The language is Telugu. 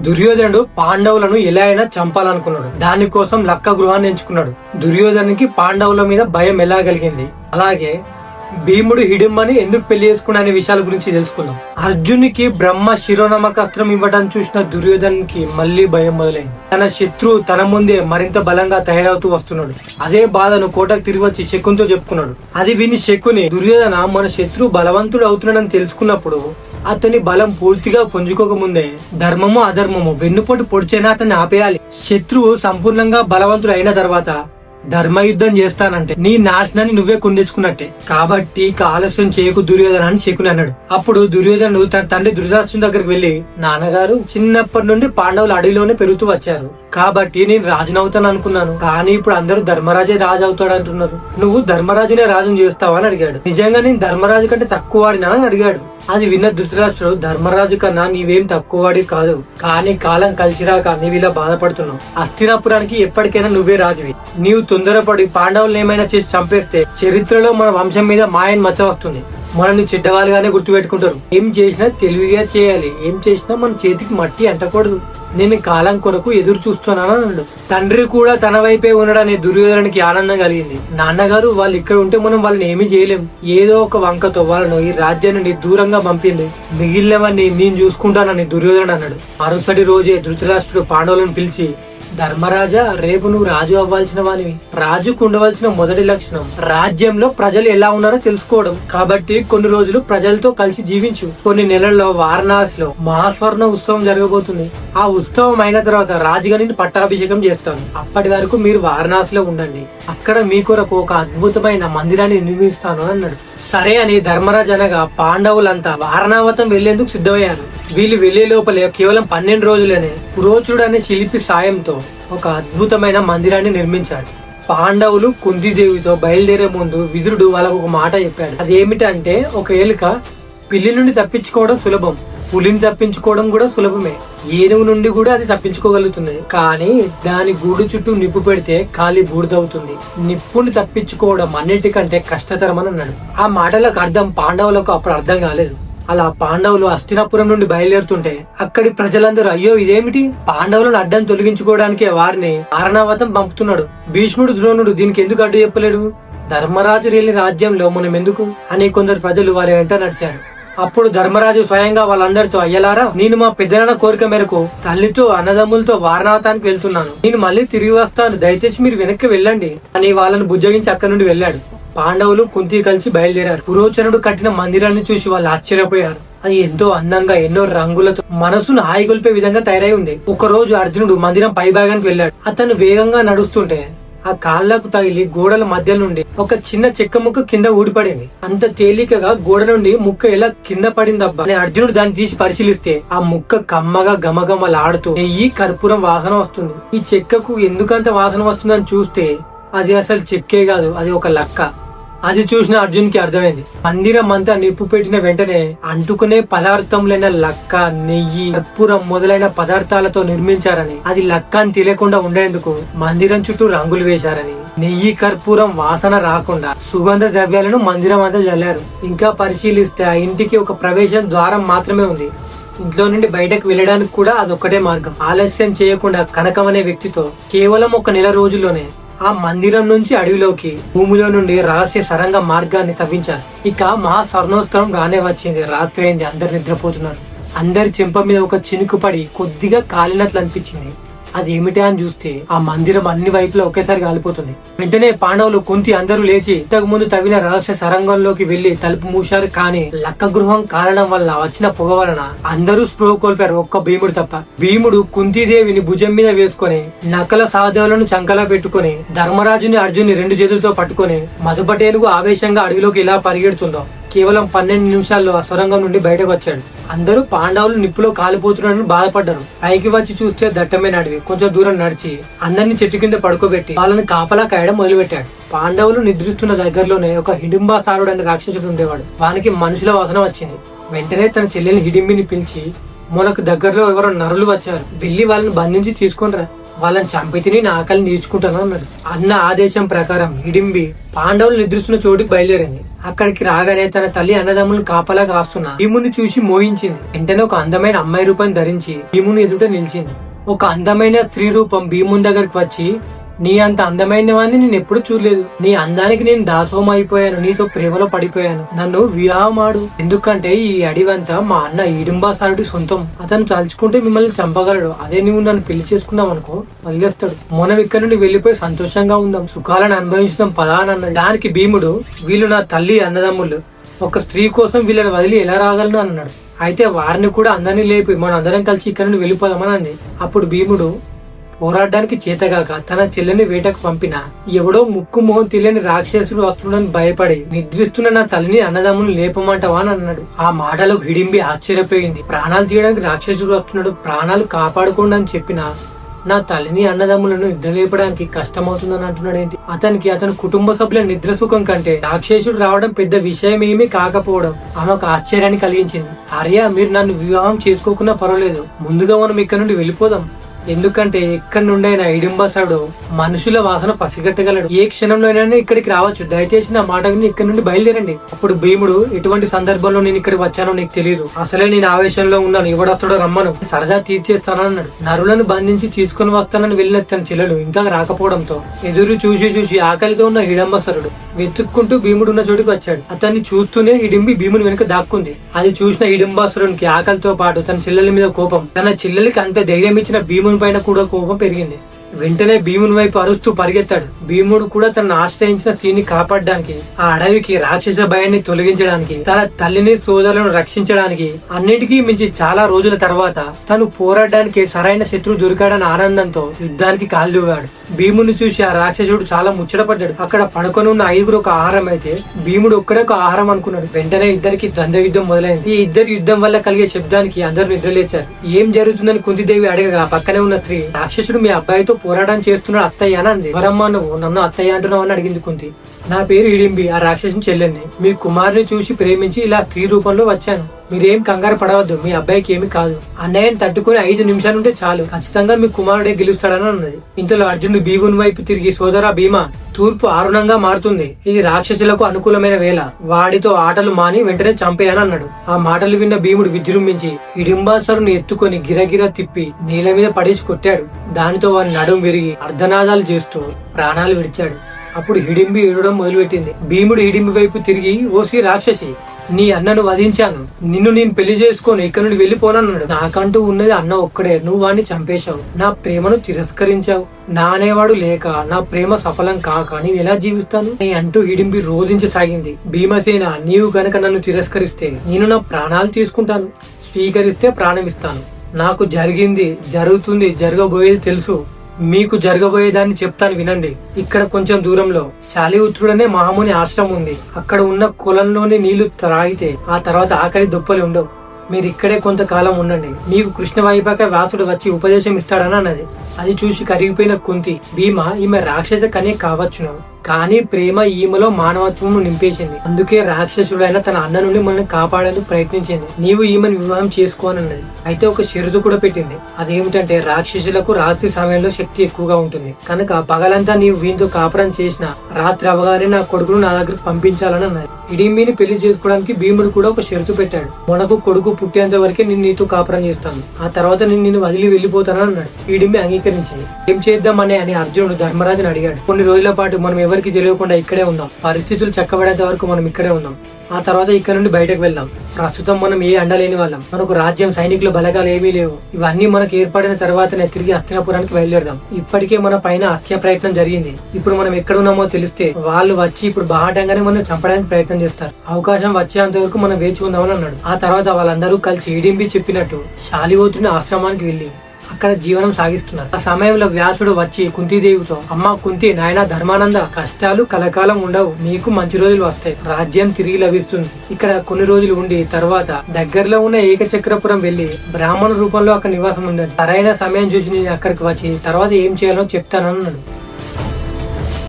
దుర్యోధనుడు పాండవులను ఎలా అయినా చంపాలనుకున్నాడు. దానికోసం లక్క గృహాన్ని ఎంచుకున్నాడు. దుర్యోధనునికి పాండవుల మీద భయం ఎలా కలిగింది? అలాగే భీముడు హిడింబని ఎందుకు పెళ్ళి చేసుకున్నా అనే విషయాల గురించి తెలుసుకుందాం. అర్జునికి బ్రహ్మ శిరోనమక అస్త్రం ఇవ్వడం చూసిన దుర్యోధనునికి మళ్ళీ భయం మొదలైంది. తన శత్రువు తన ముందే మరింత బలంగా తయారవుతూ వస్తున్నాడు. అదే బాధను కోటకు తిరిగి వచ్చి శకునితో చెప్పుకున్నాడు. అది విని శకుని దుర్యోధన మన శత్రువు బలవంతుడు అవుతున్నాడని తెలుసుకున్నప్పుడు అతని బలం పూర్తిగా పుంజుకోక ముందే ధర్మము అధర్మము వెన్నుపోటు పొడిచైనా అతన్ని ఆపేయాలి. శత్రువు సంపూర్ణంగా బలవంతుడు అయిన తర్వాత ధర్మయుద్ధం చేస్తానంటే నీ నాశనాన్ని నువ్వే కుందించుకున్నట్టే కాబట్టి ఆలస్యం చేయకు దుర్యోధన అని శకుని అన్నాడు. అప్పుడు దుర్యోధనుడు తన తండ్రి దుర్దాసుని దగ్గరికి వెళ్ళి నాన్నగారు చిన్నప్పటి నుండి పాండవులు అడవిలోనే పెరుగుతూ వచ్చారు. కాబట్టి నేను రాజునవుతాను అనుకున్నాను. కానీ ఇప్పుడు అందరూ ధర్మరాజే రాజు అవుతాడు అంటున్నారు. నువ్వు ధర్మరాజునే రాజును చేస్తావా? అని అడిగాడు. నిజంగా నేను ధర్మరాజు కంటే తక్కువ వాడినా? అని అడిగాడు. అది విన్న ధృతరాష్ట్రుడు ధర్మరాజు కన్నా నీవేం తక్కువ వాడి కాదు. కానీ కాలం కలిసిరాక నీవిలా ఇలా బాధపడుతున్నావు. అస్థిరాపురానికి ఎప్పటికైనా నువ్వే రాజువి. నీవు తొందరపడి పాండవులను ఏమైనా చేసి చంపేస్తే చరిత్రలో మన వంశం మీద మాయన్ మచ్చ వస్తుంది. మనల్ని చెడ్డవాళ్ళుగానే గుర్తుపెట్టుకుంటారు. ఏం చేసినా తెలివిగా చేయాలి. ఏం చేసినా మన చేతికి మట్టి అంటకూడదు. నేను కాలం కొరకు ఎదురు చూస్తున్నాను అన్నాడు. తండ్రి కూడా తన వైపే ఉన్నాడనే దుర్యోధనకి ఆనందం కలిగింది. నాన్నగారు వాళ్ళు ఇక్కడ ఉంటే మనం వాళ్ళని ఏమీ చేయలేం. ఏదో ఒక వంకతో వాళ్ళను ఈ రాజ్యం నుండి దూరంగా పంపింది. మిగిలినవన్నీ నేను చూసుకుంటానని దుర్యోధన అన్నాడు. మరుసటి రోజే ధృతరాష్ట్రుడు పాండవులను పిలిచి ధర్మరాజా రేపు నువ్వు రాజు అవ్వాల్సిన వానివి. రాజుకు ఉండవలసిన మొదటి లక్షణం రాజ్యంలో ప్రజలు ఎలా ఉన్నారో తెలుసుకోవడం. కాబట్టి కొన్ని రోజులు ప్రజలతో కలిసి జీవించు. కొన్ని నెలల్లో వారణాసిలో మహాస్వర్ణ ఉత్సవం జరగబోతుంది. ఆ ఉత్సవం అయిన తర్వాత రాజుగా పట్టాభిషేకం చేస్తాను. అప్పటి వరకు మీరు వారణాసిలో ఉండండి. అక్కడ మీ కొరకు ఒక అద్భుతమైన మందిరాన్ని నిర్మిస్తాను అన్నాడు. సరే అని ధర్మరాజు అనగా పాండవులంతా వారణావతం వెళ్ళేందుకు సిద్ధమయ్యారు. వీళ్ళు వెళ్ళే లోపలే కేవలం పన్నెండు రోజులనే పురోచుడు అనే శిల్పి సాయంతో ఒక అద్భుతమైన మందిరాన్ని నిర్మించాడు. పాండవులు కుంతిదేవితో బయలుదేరే ముందు విదురుడు వాళ్ళకు ఒక మాట చెప్పాడు. అదేమిటంటే ఒక ఏలుక పిల్లి నుండి తప్పించుకోవడం సులభం. పులిని తప్పించుకోవడం కూడా సులభమే. ఏనుగు నుండి కూడా అది తప్పించుకోగలుగుతుంది. కానీ దాని గూడు చుట్టూ నిప్పు పెడితే కాలి బూడిదవుతుంది. నిప్పుని తప్పించుకోవడం అన్నిటికంటే కష్టతరమని అన్నాడు. ఆ మాటలకు అర్థం పాండవులకు అప్పుడు అర్థం కాలేదు. అలా పాండవులు అస్తినాపురం నుండి బయలుదేరుతుంటే అక్కడి ప్రజలందరూ అయ్యో ఇదేమిటి? పాండవులను అడ్డం తొలగించుకోవడానికి వారిని ఆరణావతం పంపుతున్నాడు. భీష్ముడు ద్రోణుడు దీనికి ఎందుకు అడ్డు చెప్పలేడు? ధర్మరాజు లేని రాజ్యంలో మనం ఎందుకు అని కొందరు ప్రజలు వారి వెంట నడిచారు. అప్పుడు ధర్మరాజు స్వయంగా వాళ్ళందరితో అయ్యలారా నేను మా పెద్దనాన్న కోరిక మేరకు తల్లితో అన్నదమ్ములతో వారణావతానికి వెళ్తున్నాను. నేను మళ్ళీ తిరిగి వస్తాను. దయచేసి మీరు వెనక్కి వెళ్ళండి. అని వాళ్ళని బుజ్జగించి అక్కడి నుండి వెళ్ళాడు. పాండవులు కుంతి కలిసి బయలుదేరారు. పురోచనుడు కట్టిన మందిరాన్ని చూసి వాళ్ళు ఆశ్చర్యపోయారు. అది ఎంతో అందంగా ఎన్నో రంగులతో మనసును హాయిగొల్పే విధంగా తయారై ఉంది. ఒక రోజు అర్జునుడు మందిరం పై భాగానికి వెళ్ళాడు. అతను వేగంగా నడుస్తుంటే ఆ కాళ్ళకు తగిలి గోడల మధ్య నుండి ఒక చిన్న చెక్క ముక్క కింద ఊడిపడింది. అంత తేలికగా గోడ నుండి ముక్క ఎలా కింద పడిందబ్బా? అని అర్జునుడు దాన్ని తీసి పరిశీలిస్తే ఆ ముక్క కమ్మగా గమగమలాడుతూ నెయ్యి కర్పూరం వాసన వస్తుంది. ఈ చెక్కకు ఎందుకంత వాసన వస్తుందని చూస్తే అది అసలు చెక్కే కాదు అది ఒక లక్క. అది చూసిన అర్జున్కి అర్థమైంది. మందిరం అంతా నిప్పు పెట్టిన వెంటనే అంటుకునే పదార్థములైన లక్క నెయ్యి కర్పూరం మొదలైన పదార్థాలతో నిర్మించారని అది లక్క అని తెలియకుండా ఉండేందుకు మందిరం చుట్టూ రంగులు వేశారని నెయ్యి కర్పూరం వాసన రాకుండా సుగంధ ద్రవ్యాలను మందిరం అంతా చల్లారు ఇంకా పరిశీలిస్తే ఆ ఇంటికి ఒక ప్రవేశం ద్వారం మాత్రమే ఉంది. ఇంట్లో నుండి బయటకు వెళ్ళడానికి కూడా అదొక్కటే మార్గం. ఆలస్యం చేయకుండా కనకం అనే వ్యక్తితో కేవలం ఒక నెల రోజుల్లోనే ఆ మందిరం నుంచి అడవిలోకి భూమిలో నుండి రహస్య సరంగ మార్గాన్ని తవ్వించారు. ఇక మహా స్వర్ణోత్సవం రానే వచ్చింది. రాత్రి అయింది. అందరు నిద్రపోతున్నారు. అందరి చెంప మీద ఒక చినుకు పడి కొద్దిగా కాలినట్లు అనిపించింది. అది ఏమిటి అని చూస్తే ఆ మందిరం అన్ని వైపులా ఒకేసారి కాలిపోతుంది వెంటనే పాండవులు కుంతి అందరూ లేచి ఇంతకు ముందు తగిన రహస్య సరంగంలోకి వెళ్ళి తలుపు మూశారు. కానీ లక్క గృహం కారణం వల్ల వచ్చిన పొగ వలన అందరూ స్పృహ కోల్పారు ఒక్క భీముడు తప్ప. భీముడు కుంతీదేవిని భుజం మీద వేసుకొని నకల సహదేవులను చంకలా పెట్టుకొని ధర్మరాజుని అర్జున్ని రెండు చేతులతో పట్టుకుని మధుపటేనుగు ఆవేశంగా అడవిలోకి ఇలా పరిగెడుతుందో కేవలం పన్నెండు నిమిషాల్లో ఆ సొరంగం నుండి బయటకు వచ్చాడు. అందరూ పాండవులు నిప్పులో కాలిపోతున్నారని బాధపడ్డారు. పైకి వచ్చి చూస్తే దట్టమైన అడవి కొంచెం దూరం నడిచి అందరిని చెట్టు కింద పడుకోబెట్టి వాళ్ళని కాపలా కాయడం మొదలుపెట్టాడు. పాండవులు నిద్రిస్తున్న దగ్గరలోనే ఒక హిడింబాసారుడు అనే రాక్షసుడు ఉండేవాడు. వానికి మనుషుల వాసన వచ్చింది. వెంటనే తన చెల్లెని హిడింబిని పిలిచి మనకు దగ్గరలో ఎవరో నరులు వచ్చారు. వెళ్ళి వాళ్ళని బంధించి తీసుకొనిరా వాళ్ళని చంపితిని నా ఆకలిని తీర్చుకుంటాను అన్నాడు. అన్న ఆదేశం ప్రకారం హిడింబి పాండవులు నిద్రిస్తున్న చోటుకి బయలుదేరింది. అక్కడికి రాగానే తన తల్లి అన్నదమ్ములను కాపలా కాస్తున్న భీముని చూసి మోహించింది. వెంటనే ఒక అందమైన అమ్మాయి రూపం ధరించి భీముని ఎదుట నిలిచింది. ఒక అందమైన స్త్రీ రూపం భీముని దగ్గరికి వచ్చి నీ అంత అందమైన వాడిని నేను ఎప్పుడు చూడలేదు. నీ అందానికి నేను దాసోహం అయిపోయాను నీతో ప్రేమలో పడిపోయాను. నన్ను వివాహమాడు. ఎందుకంటే ఈ అడివంతా మా అన్న ఈడింబాసారుడి సొంతం. అతను తలుచుకుంటే మిమ్మల్ని చంపగలడు. అదే నువ్వు నన్ను పెళ్ళి చేసుకున్నావు అనుకో వదిలేస్తాడు మనం ఇక్కడ నుండి వెళ్ళిపోయి సంతోషంగా ఉందాం. సుఖాలను అనుభవించడం పదానన్నది దానికి భీముడు వీళ్ళు నా తల్లి అన్నదమ్ములు. ఒక స్త్రీ కోసం వీళ్ళని వదిలి ఎలా రాగలను అన్నాడు. అయితే వారిని కూడా అందరినీ లేపి మనం అందరం కలిసి ఇక్కడ నుండి వెళ్ళిపోదామని అంది. అప్పుడు భీముడు పోరాడడానికి చేతగాక తన చెల్లెని వేటకు పంపిన ఎవడో ముక్కు మొహం తెలియని రాక్షసుడు వస్తుండని భయపడి నిద్రిస్తున్న నా తల్లిని అన్నదమ్ములు లేపమంటావా అని అన్నాడు. ఆ మాటలకు హిడింబి ఆశ్చర్యపోయింది. ప్రాణాలు తీయడానికి రాక్షసుడు వస్తున్నాడు. ప్రాణాలు కాపాడుకోండి అని చెప్పిన నా తల్లిని అన్నదమ్ములను నిద్ర లేపడానికి కష్టమవుతుందని అంటున్నాడేంటి అతనికి అతని కుటుంబ సభ్యుల నిద్ర సుఖం కంటే రాక్షసుడు రావడం పెద్ద విషయం ఏమీ కాకపోవడం ఆమెకు ఆశ్చర్యాన్ని కలిగించింది. ఆర్య మీరు నన్ను వివాహం చేసుకోకున్నా పర్వాలేదు. ముందుగా మనం ఇక్కడ నుండి వెళ్ళిపోదాం. ఎందుకంటే ఎక్కడి నుండైనా ఇడింబసాడు మనుషుల వాసన పసిగట్టగలడు. ఏ క్షణంలోనైనా ఇక్కడికి రావచ్చు. దయచేసి నా మాట విని ఇక్కడి నుండి బయలుదేరండి. అప్పుడు భీముడు ఎటువంటి సందర్భంలో నేను ఇక్కడికి వచ్చానో నీకు తెలియదు అసలే నేను ఆవేశంలో ఉన్నాను. ఎవడొస్తాడో రమ్మను. సరదా తీర్చేస్తానన్నాడు. నరులను బంధించి తీసుకుని వస్తానని వెళ్ళిన తన చెల్లెలు ఇంకా రాకపోవడంతో ఎదురు చూసి చూసి ఆకలితో ఉన్న హిడంబసరుడు వెతుక్కుంటూ భీముడు ఉన్న చోటుకి వచ్చాడు. అతన్ని చూస్తూనే హిడింబి భీముని వెనుక దాక్కుంది. అది చూసిన హిడింబాసురునికి ఆకలితో పాటు తన చెల్లెల మీద కోపం తన చెల్లెలకి అంత ధైర్యం ఇచ్చిన భీముని పైన కూడా కోపం పెరిగింది. వెంటనే భీముని వైపు అరుస్తూ పరిగెత్తాడు. భీముడు కూడా తనను ఆశ్రయించిన స్త్రీని కాపాడడానికి ఆ అడవికి రాక్షస భయాన్ని తొలగించడానికి తన తల్లిని సోదరులను రక్షించడానికి అన్నిటికీ మించి చాలా రోజుల తర్వాత తను పోరాడడానికి సరైన శత్రువు దొరికాడని ఆనందంతో యుద్ధానికి కాల్దువాడు భీముని చూసి ఆ రాక్షసుడు చాలా ముచ్చటపడ్డాడు. అక్కడ పడుకొని ఉన్న ఐదుగురు ఒక ఆహారం అయితే భీముడు ఒక్కడే ఒక ఆహారం అనుకున్నాడు. వెంటనే ఇద్దరికి ద్వంద్వ యుద్ధం మొదలైంది. ఈ ఇద్దరు యుద్ధం వల్ల కలిగే శబ్దానికి అందరూ నిద్రలేచారు. ఏం జరుగుతుందని కుంతిదేవి అడగగా పక్కనే ఉన్న స్త్రీ రాక్షసుడు మీ అబ్బాయితో పోరాటం చేస్తున్నాడు అత్తయ్య అని అంది. ఎవరమ్మా నువ్వు నన్ను అత్తయ్య అంటున్నావు అని అడిగింది కుంతి. నా పేరు ఇడింబి ఆ రాక్షసుని చెల్లెని మీ కుమారుని చూసి ప్రేమించి ఇలా స్త్రీ రూపంలో వచ్చాను. మీరేం కంగారు పడవద్దు మీ అబ్బాయికి ఏమి కాదు. అన్నయ్యని తట్టుకుని ఐదు నిమిషాలు ఉంటే చాలు. ఖచ్చితంగా మీ కుమారుడే గెలుస్తాడని అన్నది. ఇంతలో అర్జునుడు భీముని వైపు తిరిగి సోదరా భీమా తూర్పు ఆరుణంగా మారుతుంది. ఇది రాక్షసులకు అనుకూలమైన వేళ. వాడితో ఆటలు మాని వెంటనే చంపేయని అన్నాడు. ఆ మాటలు విన్న భీముడు విజృంభించి హిడింబాసరుని ఎత్తుకొని గిరగిర తిప్పి నేల మీద పడేసి కొట్టాడు. దానితో వారి నడుం విరిగి అర్ధనాదాలు చేస్తూ ప్రాణాలు విడిచాడు. అప్పుడు హిడింబి ఏడవడం మొదలుపెట్టింది. భీముడు హిడింబి వైపు తిరిగి ఓసి రాక్షసి నీ అన్నను వధించాను. నిన్ను నేను పెళ్ళి చేసుకొని ఇక్కడ నుండి వెళ్ళిపోనన్నాడు. నాకంటూ ఉన్నది అన్న ఒక్కడే. నువ్వు వాడిని చంపేశావు. నా ప్రేమను తిరస్కరించావు. నా అనేవాడు లేక నా ప్రేమ సఫలం కాక నేను ఎలా జీవిస్తాను? నీ అంటూ హిడింబి రోధించసాగింది. భీమసేన నీవు గనక నన్ను తిరస్కరిస్తే నేను నా ప్రాణాలు తీసుకుంటాను. స్వీకరిస్తే ప్రాణం ఇస్తాను నాకు జరిగింది జరుగుతుంది జరగబోయేది తెలుసు. మీకు జరగబోయేదాన్ని చెప్తాను వినండి. ఇక్కడ కొంచెం దూరంలో శాలిపుత్రుడనే మహాముని ఆశ్రమం ఉంది. అక్కడ ఉన్న కులంలోని నీళ్ళు త్రాగితే ఆ తర్వాత ఆకలి దుప్పలు ఉండవు. మీరు ఇక్కడే కొంతకాలం ఉండండి. మీకు కృష్ణ వైపాక వ్యాసుడు వచ్చి ఉపదేశం ఇస్తాడని అన్నది. అది చూసి కరిగిపోయిన కుంతి భీమ ఈమె రాక్షస కనే కావచ్చును. కానీ ప్రేమ ఈమెలో మానవత్వం నింపేసింది. అందుకే రాక్షసుడైన తన అన్న నుండి మనల్ని కాపాడేందుకు ప్రయత్నించింది. నీవు ఈమెను వివాహం చేసుకోనన్నది. అయితే ఒక షరతు కూడా పెట్టింది. అదేమిటంటే రాక్షసులకు రాత్రి సమయంలో శక్తి ఎక్కువగా ఉంటుంది. కనుక పగలంతా నీవు వీంతో కాపురం చేసిన రాత్రి అవగానే నా కొడుకును నా దగ్గరకు పంపించాలని అన్నది ఇడింబిని పెళ్ళి చేసుకోవడానికి భీముడు కూడా ఒక షరతు పెట్టాడు. మనకు కొడుకు పుట్టేంత వరకే నేను నీతో కాపురం చేస్తాను. ఆ తర్వాత నేను నిన్ను వదిలి వెళ్ళిపోతానని అన్నాడు ఇడింబి అంగీకరించింది. ఏం చేద్దామని అని అర్జునుడు ధర్మరాజుని అడిగాడు. కొన్ని రోజుల పాటు మనం ఎవరు ఎవరికి తెలియకుండా ఇక్కడే ఉందాం పరిస్థితులు చక్కబడేంత వరకు మనం ఇక్కడే ఉందాం ఆ తర్వాత ఇక్కడ నుండి బయటకు వెళ్దాం. ప్రస్తుతం మనం ఏ అండలేని వాళ్ళం. మనకు రాజ్యం సైనికుల బలగాలు ఏమీ లేవు. ఇవన్నీ మనకు ఏర్పడిన తర్వాతనే తిరిగి హస్తినాపురానికి బయలుదేరదాం. ఇప్పటికే మన పైన హత్య ప్రయత్నం జరిగింది. ఇప్పుడు మనం ఎక్కడ ఉన్నామో తెలిస్తే వాళ్ళు వచ్చి ఇప్పుడు బాహటంగానే మనం చంపడానికి ప్రయత్నం చేస్తారు. అవకాశం వచ్చేంత వరకు మనం వేచి ఉందామని అన్నాడు. ఆ తర్వాత వాళ్ళందరూ కలిసి ఏడింపి చెప్పినట్టు శాలివోతుని ఆశ్రమానికి వెళ్ళి అక్కడ జీవనం సాగిస్తున్నారు. ఆ సమయంలో వ్యాసుడు వచ్చి కుంతీదేవితో అమ్మ కుంతి నాయన ధర్మానంద కష్టాలు కలకాలం ఉండవు. నీకు మంచి రోజులు వస్తాయి. రాజ్యం తిరిగి లభిస్తుంది. ఇక్కడ కొన్ని రోజులు ఉండి తర్వాత దగ్గరలో ఉన్న ఏకచక్రపురం వెళ్ళి బ్రాహ్మణ రూపంలో అక్కడ నివాసం ఉండదు సరైన సమయం చూసి నేను అక్కడికి వచ్చి తర్వాత ఏం చేయాలో చెప్తానన్నాడు